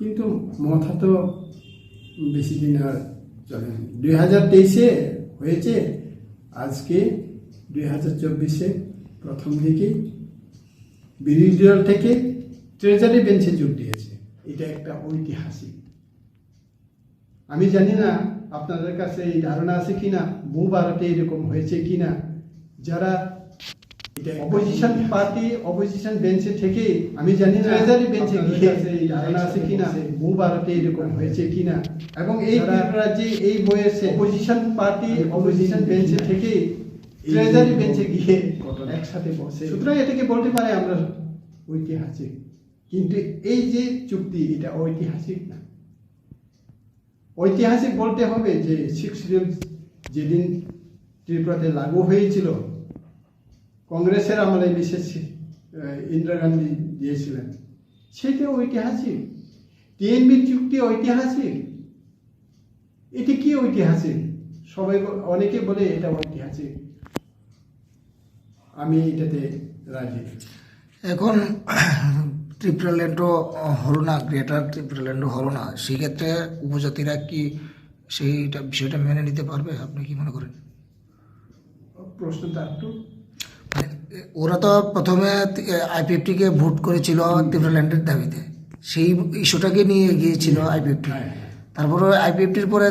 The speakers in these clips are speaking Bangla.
কিন্তু মাথা তো বেশি দিন আর চলে দুই হাজার হয়েছে, আজকে দুই হাজার চব্বিশে প্রথম দিকে বিরোধী দল থেকে ট্রেজারি বেঞ্চে যোগ দিয়েছে। এটা একটা ঐতিহাসিক। আমি জানি না আপনাদের কাছে এই ধারণা আছে কিনা বহু ভারতে এরকম হয়েছে কিনা। যারা এটা অপোজিশন পার্টি অপোজিশন বেঞ্চে থেকে আমি জানি ট্রেজারি বেঞ্চে গিয়ে এই ধারণা আছে কিনা বহু ভারতে এরকম হয়েছে কিনা। এবং এই রাজ্যে এই বয়সে অপোজিশন পার্টি অপোজিশন বেঞ্চে থেকে ট্রেজারি বেঞ্চে গিয়ে একসাথে বসে। সুতরাং এটাকে বলতে পারে আমরা ঐতিহাসিক। কিন্তু এই যে চুক্তি এটা ঐতিহাসিক না। ঐতিহাসিক বলতে হবে যে সিক্স যেদিন ত্রিপুরাতে লাগু হয়েছিল কংগ্রেসের আমলে বিশেষ ইন্দিরা গান্ধী দিয়েছিলেন। সেটা ঐতিহাসিক। টিএনবি চুক্তি ঐতিহাসিক। এটি কি ঐতিহাসিক? সবাই অনেকে বলে এটা ঐতিহাসিক। আমি এটাতে রাজি। এখন ট্রিপ্রাল্যান্ডও হলো না গ্রেটার ট্রিপ্রাল্যান্ডও হলো না। সেক্ষেত্রে উপজাতিরা কি সেইটা বিষয়টা মেনে নিতে পারবে? আপনি কি মনে করেন? প্রশ্নটা একটু ওরা তো প্রথমে আইপিএফটিকে ভোট করেছিল ট্রিপ্রাল্যান্ডের দাবিতে। সেই ইস্যুটাকে নিয়ে এগিয়েছিল আইপিএফটি হ্যাঁ, তারপরে আইপিএফটির পরে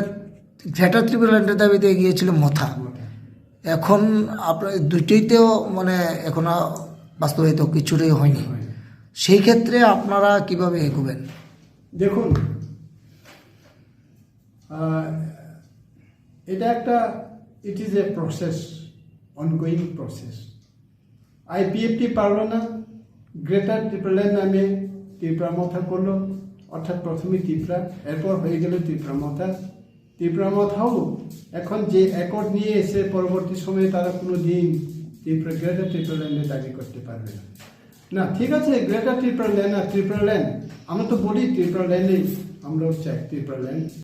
গ্রেটার ট্রিপ্রাল্যান্ডের দাবিতে এগিয়েছিল মথা। এখন আপনার দুইটাইতেও মানে এখনও বাস্তবায়িত কিছুটাই হয়নি। সেই ক্ষেত্রে আপনারা কীভাবে এগোবেন? দেখুন এটা একটা it is a process ongoing process IPFT পারল না। গ্রেটার ত্রিপুরাল্যান্ড নামে ত্রিপুরা মথা করল। অর্থাৎ প্রথমে ত্রিপুরা এরপর হয়ে গেল ত্রিপুরা মথা ত্রিপুরা মথাও এখন যে অ্যাকর্ড নিয়ে এসে পরবর্তী সময়ে তারা কোনো দিন ত্রিপুরা গ্রেটার ত্রিপুরাল্যান্ডে দাবি করতে পারবে না। না, ঠিক আছে, গ্রেটার ত্রিপুরাল্যান্ড আর ত্রিপুরাল্যান্ড আমরা তো বলি ত্রিপুরাল্যান্ডেই আমরাও চাই ত্রিপুরাল্যান্ড